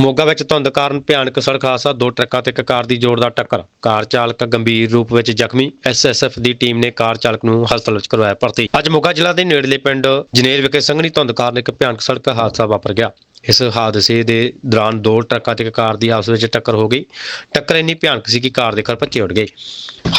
ਮੋਗਾ ਵਿੱਚ ਧੁੰਦ ਕਾਰਨ ਭਿਆਨਕ ਸੜਕ ਹਾਦਸਾ, ਦੋ ਟਰੱਕਾਂ ਤੇ ਇੱਕ ਕਾਰ ਦੀ ਜ਼ੋਰਦਾਰ ਟੱਕਰ। ਕਾਰ ਚਾਲਕ ਗੰਭੀਰ ਰੂਪ ਵਿੱਚ ਜ਼ਖਮੀ ਐਸਐਸਐਫ ਦੀ ਟੀਮ ਨੇ ਕਾਰ ਚਾਲਕ ਨੂੰ ਹਸਪਤਾਲ ਵਿੱਚ ਕਰਵਾਇਆ ਭਰਤੀ। ਅੱਜ ਮੋਗਾ ਜ਼ਿਲ੍ਹਾ ਦੇ ਨੇੜਲੇ ਪਿੰਡ ਜਨੇਰ ਵਿਖੇ ਸੰਘਣੀ ਧੁੰਦ ਕਾਰਨ ਇੱਕ ਭਿਆਨਕ ਸੜਕ ਹਾਦਸਾ ਵਾਪਰ ਗਿਆ। ਇਸ ਹਾਦਸੇ ਦੇ ਦੌਰਾਨ ਦੋ ਟਰੱਕਾਂ ਤੇ ਇੱਕ ਕਾਰ ਦੀ ਆਪਸ ਵਿੱਚ ਟੱਕਰ ਹੋ ਗਈ। ਟੱਕਰ ਇੰਨੀ ਭਿਆਨਕ ਸੀ ਕਿ ਕਾਰ ਦੇ ਖਰਪੱਚੇ ਉੱਡ ਗਏ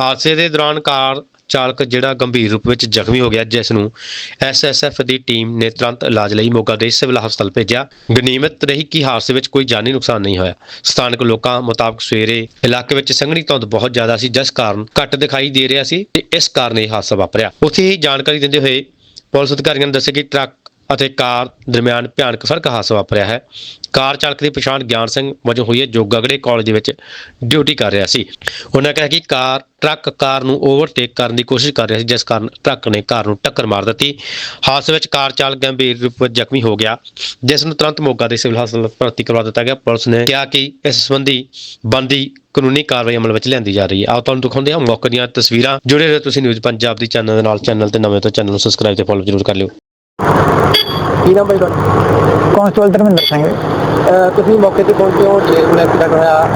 ਹਾਦਸੇ ਦੇ ਦੌਰਾਨ ਕਾਰ ਚਾਲਕ ਜਿਹੜਾ ਗੰਭੀਰ ਰੂਪ ਵਿੱਚ ਜ਼ਖਮੀ ਹੋ ਗਿਆ, ਜਿਸ ਨੂੰ ਐਸਐਸਐਫ ਦੀ ਟੀਮ ਨੇ ਤੁਰੰਤ ਇਲਾਜ ਲਈ ਮੋਗਾ ਦੇ ਸਿਵਲ ਹਸਪਤਾਲ ਭੇਜਿਆ। ਗਨੀਮਤ ਰਹੀ ਕਿ ਹਾਦਸੇ ਵਿੱਚ ਕੋਈ ਜਾਨੀ ਨੁਕਸਾਨ ਨਹੀਂ ਹੋਇਆ। ਸਥਾਨਕ ਲੋਕਾਂ ਮੁਤਾਬਕ ਸਵੇਰੇ ਇਲਾਕੇ ਵਿੱਚ ਸੰਘਣੀ ਧੁੰਦ ਬਹੁਤ ਜ਼ਿਆਦਾ ਸੀ, ਜਿਸ ਕਾਰਨ ਘੱਟ ਦਿਖਾਈ ਦੇ ਰਿਹਾ ਸੀ ਤੇ ਇਸ ਕਾਰਨ ਇਹ ਹਾਦਸਾ ਵਾਪਰਿਆ। ਉੱਥੇ ਹੀ ਜਾਣਕਾਰੀ ਦਿੰਦੇ ਹੋਏ ਪੁਲਿਸ ਅਧਿਕਾਰੀਆਂ ਨੇ ਦੱਸਿਆ ਕਿ ਟਰੱਕ ਅਤੇ ਕਾਰ ਦਰਮਿਆਨ ਭਿਆਨਕ ਸੜਕ ਹਾਦਸਾ ਵਾਪਰਿਆ ਹੈ। ਕਾਰ ਚਾਲਕ ਦੀ ਪਛਾਣ ਗਿਆਨ ਸਿੰਘ ਵਜੋਂ ਹੋਈ ਹੈ, ਜੋ ਗਗੜੇ ਕਾਲਜ ਵਿੱਚ ਡਿਊਟੀ ਕਰ ਰਿਹਾ ਸੀ। ਉਹਨਾਂ ਕਿਹਾ ਕਿ ਕਾਰ, ਟਰੱਕ ਕਾਰ ਨੂੰ ਓਵਰਟੇਕ ਕਰਨ ਦੀ ਕੋਸ਼ਿਸ਼ ਕਰ ਰਿਹਾ ਸੀ, ਜਿਸ ਕਾਰਨ ਟਰੱਕ ਨੇ ਕਾਰ ਨੂੰ ਟੱਕਰ ਮਾਰ ਦਿੱਤੀ। ਹਾਦਸੇ ਵਿੱਚ ਕਾਰ ਚਾਲਕ ਗੰਭੀਰ ਰੂਪ ਵਿੱਚ ਜ਼ਖਮੀ ਹੋ ਗਿਆ, ਜਿਸ ਨੂੰ ਤੁਰੰਤ ਮੋਗਾ ਦੇ ਸਿਵਲ ਹਸਪਤਾਲ ਭਰਤੀ ਕਰਵਾ ਦਿੱਤਾ ਗਿਆ। ਪੁਲਿਸ ਨੇ ਕਿਹਾ ਕਿ ਇਸ ਸੰਬੰਧੀ ਬੰਦੀ ਕਾਨੂੰਨੀ ਕਾਰਵਾਈ ਅਮਲ ਵਿੱਚ ਲਿਆਂਦੀ ਜਾ ਰਹੀ ਹੈ। ਆਓ ਤੁਹਾਨੂੰ ਦਿਖਾਉਂਦੇ ਹਾਂ ਮੌਕੇ ਦੀਆਂ ਤਸਵੀਰਾਂ। ਜੁੜੇ ਰਹੋ ਤੁਸੀਂ ਨਿਊਜ਼ ਪੰਜਾਬ ਦੀ ਚੈਨਲ ਦੇ ਨਾਲ। ਚੈਨਲ ਤੇ ਨਵੇਂ ਤੋਂ ਚੈਨਲ ਨੂੰ ਸਬਸਕ੍ਰਾਈਬ ਤੇ ਫੋਲੋ ਜ਼ਰੂਰ ਕਰ ਲਿਓ। ਕੀ ਨਾਮ ਹੈ ਤੁਹਾਡਾ? ਕਾਂਸਟੇਬਲ ਧਰਮਿੰਦਰ ਸਿੰਘ ਅਹ ਤੁਸੀਂ ਮੌਕੇ ਤੇ ਪਹੁੰਚੇ ਹੋ ਜੇਲ੍ਹ ਨੂੰ ਐਕਸੀਡੈਂਟ ਹੋਇਆ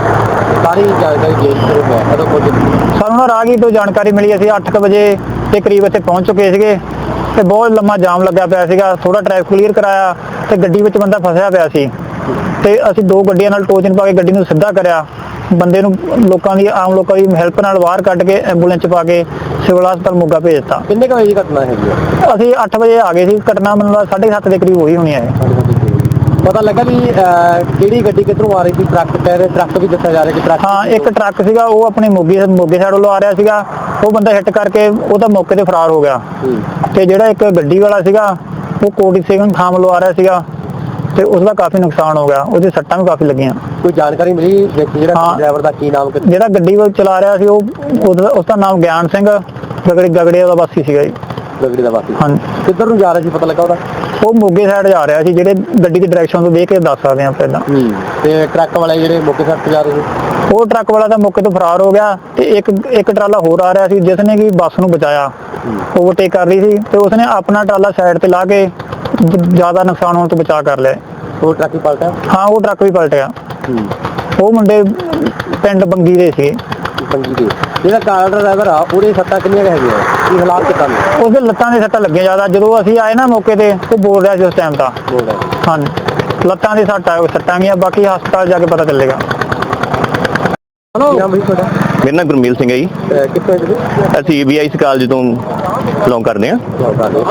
ਸਾਰੀ ਜਾਣਕਾਰੀ ਜੇਲ੍ਹ ਤੋਂ ਹੋਇਆ ਕਦੋਂ ਪਹੁੰਚੇ ਸਾਨੂੰ ਨਾ ਰਾਹਗੀਰ ਤੋਂ ਜਾਣਕਾਰੀ ਮਿਲੀ ਅਸੀਂ 8:00 ਵਜੇ ਦੇ ਕਰੀਬ ਇੱਥੇ ਪਹੁੰਚ ਚੁੱਕੇ ਸੀਗੇ ਤੇ ਬਹੁਤ ਲੰਮਾ ਜਾਮ ਲੱਗਿਆ ਪਿਆ ਸੀਗਾ ਥੋੜਾ ਟ੍ਰੈਫਿਕ ਕਲੀਅਰ ਕਰਾਇਆ ਤੇ ਗੱਡੀ ਵਿੱਚ ਬੰਦਾ ਫਸਿਆ ਪਿਆ ਸੀ। ਤੇ ਅਸੀਂ ਦੋ ਗੱਡੀਆਂ ਨਾਲ ਟੋਚਨ ਪਾ ਕੇ ਗੱਡੀ ਨੂੰ ਸਿੱਧਾ ਕਰਿਆ। ਬੰਦੇ ਨੂੰ ਲੋਕਾਂ ਦੀ ਆਮ ਲੋਕਾਂ ਦੀ ਹੈਲਪ ਨਾਲ ਬਾਹਰ ਕੱਢ ਕੇ ਐਂਬੂਲੈਂਸ 'ਚ ਪਾ ਕੇ ਸਿਵਲ ਹਸਪਤਾਲ ਮੋਗਾ ਭੇਜ ਦਿੱਤਾ। ਕਿੰਨੇ ਕੁ ਵਜੇ ਦੀ ਘਟਨਾ ਹੈਗੀ ਹੈ ਅਸੀਂ 8 ਵਜੇ ਆ ਗਏ ਸੀ ਘਟਨਾ ਮੈਨੂੰ ਲੱਗਦਾ 7:30 ਦੇ ਕਰੀਬ ਹੋਈ ਹੋਣੀ ਹੈ। ਪਤਾ ਲੱਗਾ ਵੀ ਅਹ, ਕਿਹੜੀ ਗੱਡੀ ਕਿੱਧਰੋਂ ਆ ਰਹੀ ਸੀ? ਟਰੱਕ ਕਹਿ ਰਹੇ ਟਰੱਕ ਵੀ ਦੱਸਿਆ ਜਾ ਰਿਹਾ ਕਿ ਟਰੱਕ ਹਾਂ ਇੱਕ ਟਰੱਕ ਸੀਗਾ ਉਹ ਆਪਣੇ ਮੋਗੇ ਮੋਗੇ ਸਾਈਡ ਵੱਲੋਂ ਆ ਰਿਹਾ ਸੀਗਾ। ਉਹ ਬੰਦਾ ਹਿੱਟ ਕਰਕੇ ਉਹ ਤਾਂ ਮੌਕੇ ਤੇ ਫਰਾਰ ਹੋ ਗਿਆ। ਹੂੰ। ਤੇ ਜਿਹੜਾ ਇੱਕ ਗੱਡੀ ਵਾਲਾ ਸੀਗਾ ਉਹ ਕੋਟੀ ਸਿੰਘ ਥਾਂ ਵੱਲੋਂ ਆ ਰਿਹਾ ਸੀਗਾ। ਤੇ ਉਸ ਦਾ ਕਾਫੀ ਨੁਕਸਾਨ ਹੋ ਗਿਆ ਉਹਦੇ ਸੱਟਾਂ ਵੀ ਕਾਫੀ ਲੱਗੀਆਂ। ਕੋਈ ਜਾਣਕਾਰੀ ਮਿਲੀ ਵਿਅਕਤੀ ਜਿਹੜਾ। ਡਰਾਈਵਰ ਦਾ ਕੀ ਨਾਮ ਜਿਹੜਾ ਗੱਡੀ ਵੱਲ ਚਲਾ ਰਿਹਾ ਸੀ ਉਹ ਉਹਦਾ ਉਸ ਦਾ ਨਾਮ ਗਿਆਨ ਸਿੰਘ ਗਗੜੇ ਗਗੜੇ ਦਾ ਵਾਸੀ ਸੀਗਾ ਜੀ। ਗੱਡੀ ਦਾ ਵਾਸੀ। ਹਾਂ ਕਿੱਧਰ ਨੂੰ ਜਾ ਰਿਹਾ ਸੀ ਪਤਾ ਲੱਗਾ ਉਹਦਾ? ਉਹ ਮੋਗੇ ਸਾਈਡ ਜਾ ਰਿਹਾ ਸੀ ਜਿਹੜੇ ਗੱਡੀ ਦੀ ਡਾਇਰੈਕਸ਼ਨ ਤੋਂ ਦੇਖ ਕੇ ਦੱਸ ਸਕਦੇ ਹਾਂ ਪਹਿਲਾਂ ਤੇ ਟਰੱਕ ਵਾਲੇ ਜਿਹੜੇ ਮੌਕੇ ਤੇ ਜਾ ਰਹੇ ਸੀ? ਉਹ ਟਰੱਕ ਵਾਲਾ ਤਾਂ ਮੌਕੇ ਤੋਂ ਫਰਾਰ ਹੋ ਗਿਆ ਤੇ ਇੱਕ ਇੱਕ ਟਰਾਲਾ ਹੋਰ ਆ ਰਿਹਾ ਸੀ ਜਿਸ ਨੇ ਕਿ ਬੱਸ ਨੂੰ ਬਚਾਇਆ। ਓਵਰਟੇਕ ਕਰ ਰਹੀ ਸੀ ਤੇ ਉਸਨੇ ਆਪਣਾ ਟਰਾਲਾ ਸਾਈਡ ਤੇ ਲਾ ਕੇ ਜ਼ਿਆਦਾ ਨੁਕਸਾਨ ਹੋਣ ਤੋਂ ਬਚਾ ਕਰ ਲਿਆ। ਉਹ ਟਰੱਕ ਹੀ ਪਲਟਿਆ? ਹਾਂ ਉਹ ਟਰੱਕ ਵੀ ਪਲਟ ਗਿਆ ਹੂੰ। ਉਹ ਮੁੰਡੇ ਪਿੰਡ ਬੰਗੀ ਦੇ ਸੀ। ਦੇ। ਜਿਹੜਾ ਕਾਰ ਦਾ ਡਰਾਈਵਰ ਆ ਉਹਦੇ ਸੱਟਾਂ ਕਿੰਨੀਆਂ ਹੈਗੀਆਂ? ਕੀ ਹਾਲਾਤ ਕਿੱਦਾਂ ਨੇ? ਉਹਦੇ ਲੱਤਾਂ ਦੇ ਸੱਟਾਂ ਲੱਗੀਆਂ ਜ਼ਿਆਦਾ। ਜਦੋਂ ਅਸੀਂ ਆਏ ਨਾ ਮੌਕੇ ਤੇ ਉਹ ਬੋਲ ਰਿਹਾ ਸੀ ਉਸ ਟਾਈਮ ਤਾਂ। ਬੋਲ ਰਿਹਾ ਹਾਂ ਲੱਤਾਂ ਦੇ ਸੱਟਾਂ ਸੱਟਾਂ ਗਈਆਂ ਬਾਕੀ ਹਸਪਤਾਲ ਜਾ ਕੇ ਪਤਾ ਚੱਲੇਗਾ। ਹਲੋ ਕੀ ਨਾਮ ਹੈ ਤੁਹਾਡਾ? ਮੇਰਾ ਨਾਮ ਗੁਰਮੀਲ ਸਿੰਘ ਹੈ ਜੀ। ਕਿੱਥੋਂ ਹੈ ਅਸੀਂ ਬੀਆਈਸ ਕਾਲਜ ਤੋਂ ਬਿਲੋਂਗ ਕਰਦੇ ਹਾਂ।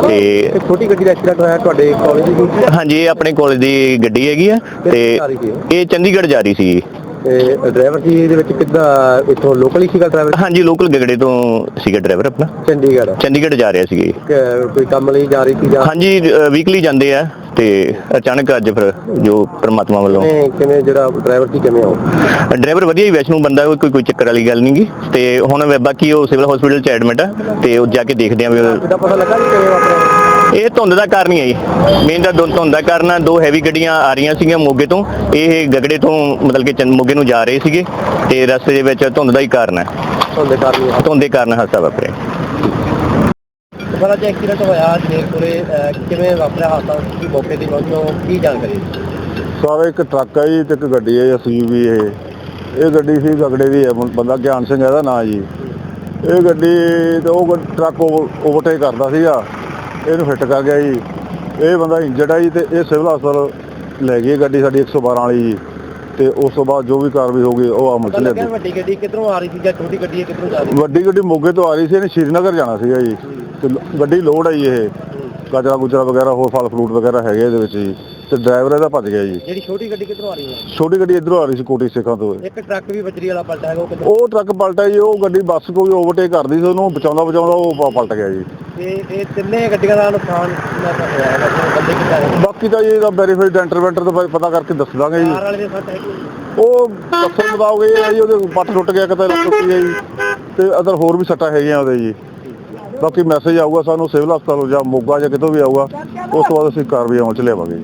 ਤੇ ਤੇ ਛੋਟੀ ਗੱਡੀ ਦਾ ਐਕਸੀਡੈਂਟ ਹੋਇਆ ਤੁਹਾਡੇ ਕਾਲਜ ਦੀ? ਹਾਂਜੀ ਇਹ ਆਪਣੇ ਕਾਲਜ ਦੀ ਗੱਡੀ ਹੈਗੀ ਆ। ਤੇ ਇਹ ਚੰਡੀਗੜ੍ਹ ਜਾ ਰਹੀ ਸੀ ਤੇ ਡਰਾਈਵਰ ਜੀ ਇਹਦੇ ਵਿੱਚ ਕਿੱਦਾਂ ਇੱਥੋਂ ਲੋਕਲ ਹੀ ਸੀਗਾ ਡਰਾਈਵਰ ਹਾਂਜੀ ਲੋਕਲ ਗਗੜੇ ਤੋਂ ਸੀਗਾ ਡਰਾਈਵਰ ਆਪਣਾ। ਚੰਡੀਗੜ੍ਹ। ਚੰਡੀਗੜ੍ਹ ਜਾ ਰਿਹਾ ਸੀ ਕ- ਕੋਈ ਕੰਮ ਲਈ ਜਾ ਰਹੀ ਸੀ ਜਾਂ? ਹਾਂਜੀ ਵੀਕਲੀ ਜਾਂਦੇ ਆ ਤੇ ਅਚਾਨਕ ਅੱਜ ਫਿਰ ਜੋ ਪ੍ਰਮਾਤਮਾ ਵੱਲੋਂ ਕਿਵੇਂ ਕਿਵੇਂ ਜਿਹੜਾ ਡਰਾਈਵਰ ਸੀ ਕਿਵੇਂ ਹੋ ਡਰਾਈਵਰ ਵਧੀਆ ਹੀ ਵੈਸ਼ਨੂੰ ਬੰਦਾ ਹੈ, ਕੋਈ ਕੋਈ ਚੱਕਰ ਵਾਲੀ ਗੱਲ ਨਹੀਂਗੀ ਤੇ ਹੁਣ ਬਾਕੀ ਉਹ ਸਿਵਲ ਹਸਪੀਟਲ ਚ ਐਡਮਿਟ ਆ ਤੇ ਉਹ ਜਾ ਕੇ ਦੇਖਦੇ ਆ ਵੀ ਉਹ- ਪਤਾ ਲੱਗਾ ਵੀ ਕਿਵੇਂ ਵਾਪਰਿਆ? ਇਹ ਧੁੰਦ ਦਾ ਕਾਰਨ ਹੀ ਹੈ ਜੀ। ਮੇਨ ਦਾ ਧੁੰਦ ਦਾ ਕਾਰਨ ਆ ਦੋ ਹੈਵੀ ਗੱਡੀਆਂ ਆ ਰਹੀਆਂ ਸੀਗੀਆਂ ਮੋਗੇ ਤੋਂ। ਇਹ ਗਗੜੇ ਤੋਂ ਮਤਲਬ ਕਿ ਚੰਦ ਮੋਗੇ ਨੂੰ ਜਾ ਰਹੇ ਸੀਗੇ ਤੇ ਰਸਤੇ ਦੇ ਵਿੱਚ ਧੁੰਦ ਦਾ ਹੀ ਕਾਰਨ ਹੈ। ਉਹਦੇ ਕਾਰਨ ਹੀ ਧੁੰਦ ਦੇ ਕਾਰਨ ਹਾਦਸਾ ਵਾਪਰਿਆ। ਪਤਾ ਜੇ ਐਕਸੀਡੈਂਟ ਹੋਇਆ ਜੇ ਕੋਲੇ ਕਿਵੇਂ ਵਾਪਰਿਆ ਹਾਦਸਾ? ਕੀ ਮੌਕੇ ਤੇ ਪਹੁੰਚੋ ਕੀ ਜਾਣਕਾਰੀ ਸਾਰੇ ਇੱਕ ਟਰੱਕ ਹੈ ਜੀ ਤੇ ਇੱਕ ਗੱਡੀ ਹੈ ਐਸਯੂਵੀ ਇਹ। ਇਹ ਗੱਡੀ ਸੀ ਗਗੜੇ ਦੀ ਹੈ ਬੰਦਾ ਗਿਆਨ ਸਿੰਘ ਇਹਦਾ ਨਾਂ ਜੀ। ਇਹ ਗੱਡੀ ਤੇ ਉਹ ਟਰੱਕ ਓਵਰਟੇਕ ਕਰਦਾ ਸੀਗਾ। ਇਹਨੂੰ ਫਿੱਟ ਕਰ ਗਿਆ ਜੀ। ਇਹ ਬੰਦਾ ਇੰਜਰਡ ਹੈ ਜੀ ਤੇ ਇਹ ਸਿਵਲ ਹਸਪਤਾਲ ਲੈ ਗਈ ਗੱਡੀ ਸਾਡੀ 112 ਵਾਲੀ ਜੀ। ਤੇ ਉਸ ਤੋਂ ਬਾਅਦ ਜੋ ਵੀ ਕਾਰਵਾਈ ਹੋਊਗੀ ਉਹ ਅਮਲ ਚ ਲਿਆਂਦੀ। ਵੱਡੀ ਗੱਡੀ ਕਿੱਧਰੋਂ ਆ ਰਹੀ ਸੀ ਜਾਂ ਛੋਟੀ ਗੱਡੀ ਕਿੱਧਰੋਂ ਜਾ ਰਹੀ ਵੱਡੀ ਗੱਡੀ ਮੋਗੇ ਤੋਂ ਆ ਰਹੀ ਸੀ ਇਹਨੇ ਸ਼੍ਰੀਨਗਰ ਜਾਣਾ ਸੀਗਾ ਜੀ। ਤੇ ਗੱਡੀ ਲੋਡ ਹੈ ਜੀ ਇਹ। ਕਚਰਾ ਗੁਜਰਾ ਵਗੈਰਾ ਹੋਰ ਫਲ ਫਰੂਟ ਵਗੈਰਾ ਹੈਗੇ ਇਹਦੇ ਵਿੱਚ ਜੀ। ਤੇ ਡਰਾਈਵਰ ਇਹਦਾ ਭੱਜ ਗਿਆ ਜੀ। ਜਿਹੜੀ ਛੋਟੀ ਗੱਡੀ ਕਿੱਧਰੋਂ ਆ ਰਹੀ ਹੈ? ਛੋਟੀ ਗੱਡੀ ਇਧਰੋਂ ਆ ਰਹੀ ਸੀ ਕੋਟੀ ਸੇਖਾਂ ਤੋਂ। ਇੱਕ ਟਰੱਕ ਵੀ ਬਜਰੀ ਵਾਲਾ ਪਲਟਿਆ ਹੈਗਾ ਉਹ ਕਿੱਧਰੋਂ? ਉਹ ਟਰੱਕ ਪਲਟਿਆ ਜੀ ਉਹ ਗੱਡੀ ਬੱਸ ਕੋਈ ਓਵਰਟੇਕ ਕਰਦੀ ਸੀ ਉਹਨੂੰ ਬਚਾਉਂਦਾ ਬਚਾਉਂਦਾ ਉਹ ਪ- ਪਲਟ ਗਿਆ ਜੀ। ਤੇ ਇਹ ਤਿੰਨੇ ਗੱਡੀਆਂ ਦਾ ਨੁਕਸਾਨ ਕਿੰਨਾ ਕੁ ਹੋਇਆ? ਹੈਗਾ ਤੇ ਬੰਦੇ ਕਿੱਦਾਂ ਹੈ? ਬਾਕੀ ਤਾਂ ਜੀ ਇਹਦਾ ਵੈਰੀਫਾਈਡ ਇੰਟਰਵੈਂਟਰ ਤੋਂ ਪ- ਪਤਾ ਕਰਕੇ ਦੱਸ ਦਾਂਗੇ ਜੀ। ਕਾਰ ਵਾਲੇ ਦੇ ਸੱਟ ਹੈਗੀ ਉਹ ਦੱਸਣ ਮੁਤਾਬਕ ਇਹ ਜੀ ਉਹਦੇ ਪੱਟ ਟੁੱਟ ਗਿਆ ਕਿਤੇ ਲੱਤ ਟੁੱਟੀ ਹੈ ਜੀ ਤੇ ਅਦਰ ਹੋਰ ਵੀ ਸੱਟਾਂ ਹੈਗੀਆਂ ਉਹਦੇ ਜੀ। ਬਾਕੀ ਮੈਸੇਜ ਆਊਗਾ ਸਾਨੂੰ ਸਿਵਲ ਹਸਪਤਾਲ ਜਾਂ ਮੋਗਾ ਜਾਂ ਕਿਤੋਂ ਵੀ ਆਊਗਾ ਉਸ ਤੋਂ ਬਾਅਦ ਅਸੀਂ ਕਾਰਵਾਈ ਅਮਲ ਚ ਲਿਆਵਾਂਗੇ ਜੀ।